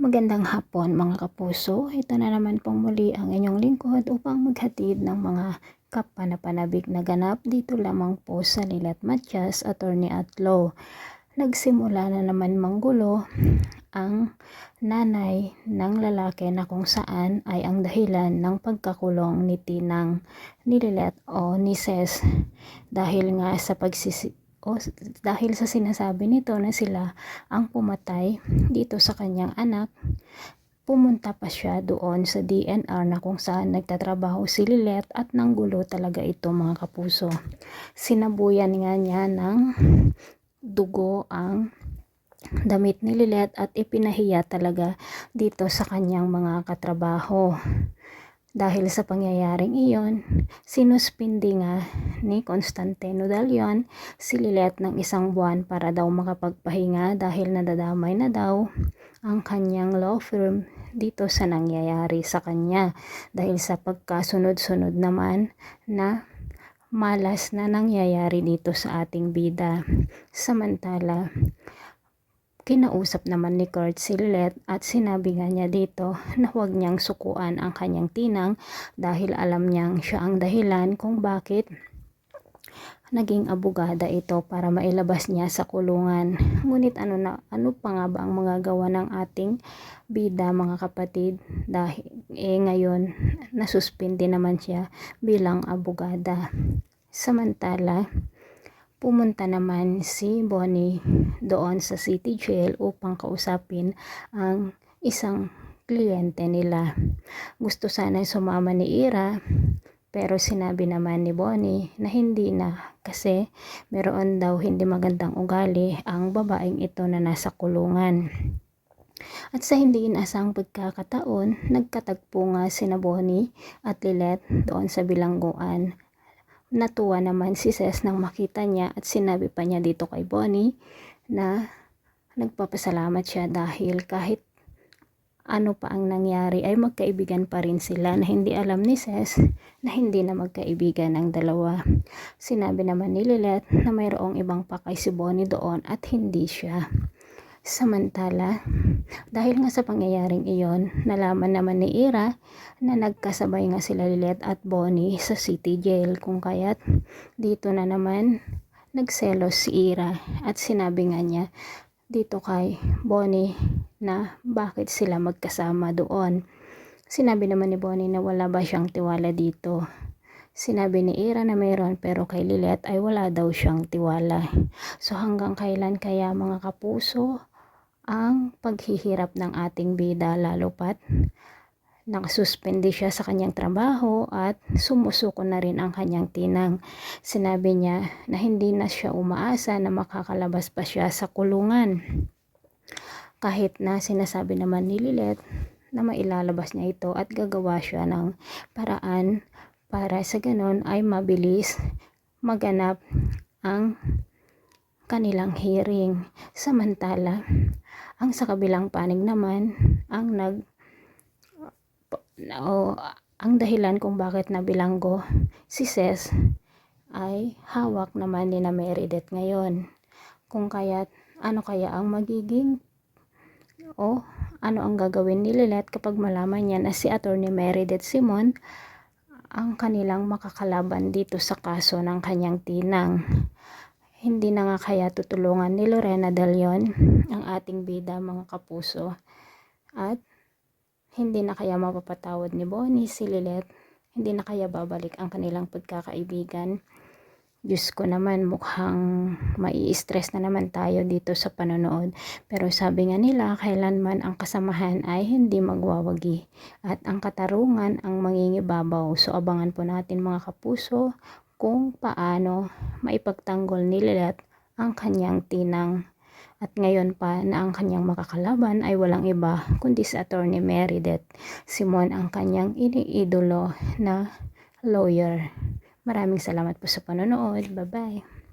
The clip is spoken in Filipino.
Magandang hapon mga kapuso. Ito na naman pong muli ang inyong lingkod upang maghatid ng mga kapanapanabik na ganap dito lamang po sa Lilat Matias, Attorney at Law. Nagsimula na naman manggulo ang nanay ng lalaki na kung saan ay ang dahilan ng pagkakulong ni Tinang Nililet o ni Ses dahil nga sa pagsisi o dahil sa sinasabi nito na sila ang pumatay dito sa kanyang anak pumunta pa siya doon sa DNR na kung saan nagtatrabaho si Lilet at nanggulo talaga ito mga kapuso. Sinabuyan nga niya ng dugo ang damit ni Lilet at ipinahiya talaga dito sa kanyang mga katrabaho. Dahil sa pangyayaring iyon, sinuspindi nga ni Constantino Dalion si Lilet ng isang buwan para daw makapagpahinga dahil nadadamay na daw ang kanyang law firm dito sa nangyayari sa kanya dahil sa pagkasunod-sunod naman na malas na nangyayari dito sa ating bida. Samantala, kinausap naman ni Kurt si Lilet at sinabi nga niya dito na huwag niyang sukuan ang kanyang tinang dahil alam niyang siya ang dahilan kung bakit naging abogada ito para mailabas niya sa kulungan. Ngunit ano na ano pa nga ba ang mga gawa ng ating bida mga kapatid dahil eh ngayon nasuspindi naman siya bilang abogada. Samantala, pumunta naman si Bonnie doon sa City Jail upang kausapin ang isang kliyente nila. Gusto sana sumama ni Ira pero sinabi naman ni Bonnie na hindi na kasi meron daw hindi magandang ugali ang babaeng ito na nasa kulungan. At sa hindi inasang pagkakataon, nagkatagpo nga sina Bonnie at Lilet doon sa bilangguan. Natuwa naman si Ses nang makita niya at sinabi pa niya dito kay Bonnie na nagpapasalamat siya dahil kahit ano pa ang nangyari ay magkaibigan pa rin sila na hindi alam ni Ses na hindi na magkaibigan ang dalawa. Sinabi naman ni Lilet na mayroong ibang pakay si Bonnie doon at hindi siya. Samantala, dahil nga sa pangyayaring iyon, nalaman naman ni Ira na nagkasabay nga sila Lilet at Bonnie sa city jail kung kaya't dito na naman nagselos si Ira at sinabi nga niya dito kay Bonnie na bakit sila magkasama doon. Sinabi naman ni Bonnie na wala ba siyang tiwala dito. Sinabi ni Ira na mayroon pero kay Lilet ay wala daw siyang tiwala. So hanggang kailan kaya mga kapuso ang paghihirap ng ating bida lalo pat nakasuspende siya sa kanyang trabaho at sumusuko na rin ang kanyang tinang. Sinabi niya na hindi na siya umaasa na makakalabas pa siya sa kulungan. Kahit na sinasabi naman ni Lilet na mailalabas niya ito at gagawa siya ng paraan para sa ganon ay mabilis maganap ang kanilang hearing. Samantala, ang sa kabilang panig naman, ang nag o ang dahilan kung bakit nabilanggo si Ses ay hawak naman ni na Meredith ngayon. Kung kaya't ano kaya ang magiging o ano ang gagawin ni Lilet kapag malaman niya na si Attorney Meredith Simon ang kanilang makakalaban dito sa kaso ng kanyang tinang. Hindi na nga kaya tutulungan ni Lorena De Leon ang ating bida mga kapuso. At hindi na kaya mapapatawad ni Bonnie si Lilet. Hindi na kaya babalik ang kanilang pagkakaibigan. Diyos ko naman mukhang mai-stress na naman tayo dito sa panonood. Pero sabi nga nila, kailanman ang kasamahan ay hindi magwawagi. At ang katarungan ang mangingibabaw. So abangan po natin mga kapuso kung paano maipagtanggol ni Lilet ang kanyang tinang. At ngayon pa na ang kanyang makakalaban ay walang iba kundi si Attorney Meredith Simon ang kanyang iniidolo na lawyer. Maraming salamat po sa panonood. Bye-bye.